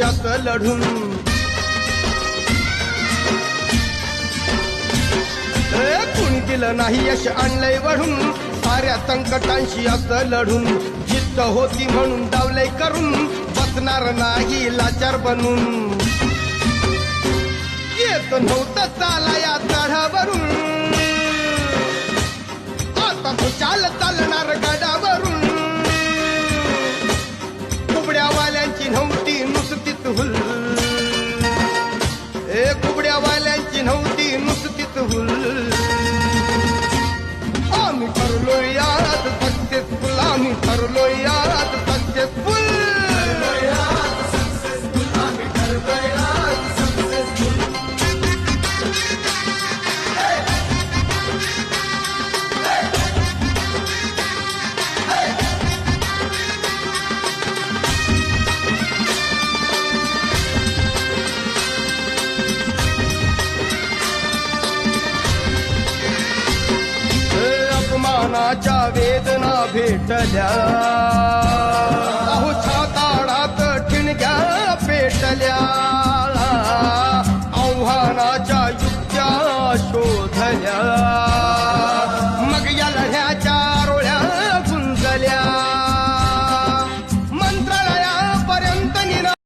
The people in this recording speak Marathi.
संकटांशी लढून. ए, दिलं नाही यश आणलंय वढून साऱ्या संकटांशी असं लढून. जिद्द होती म्हणून डावलय करून. बसणार नाही लाचार बनून. येत नव्हतं चाला या चढावरून आता तो चालत कुबड्यावाल्यांची नव्हती मनाच्या वेदना भेटल्या. अहोच्या ताडात ठिणग्या भेटल्या आव्हानाच्या युक्त्या शोधल्या.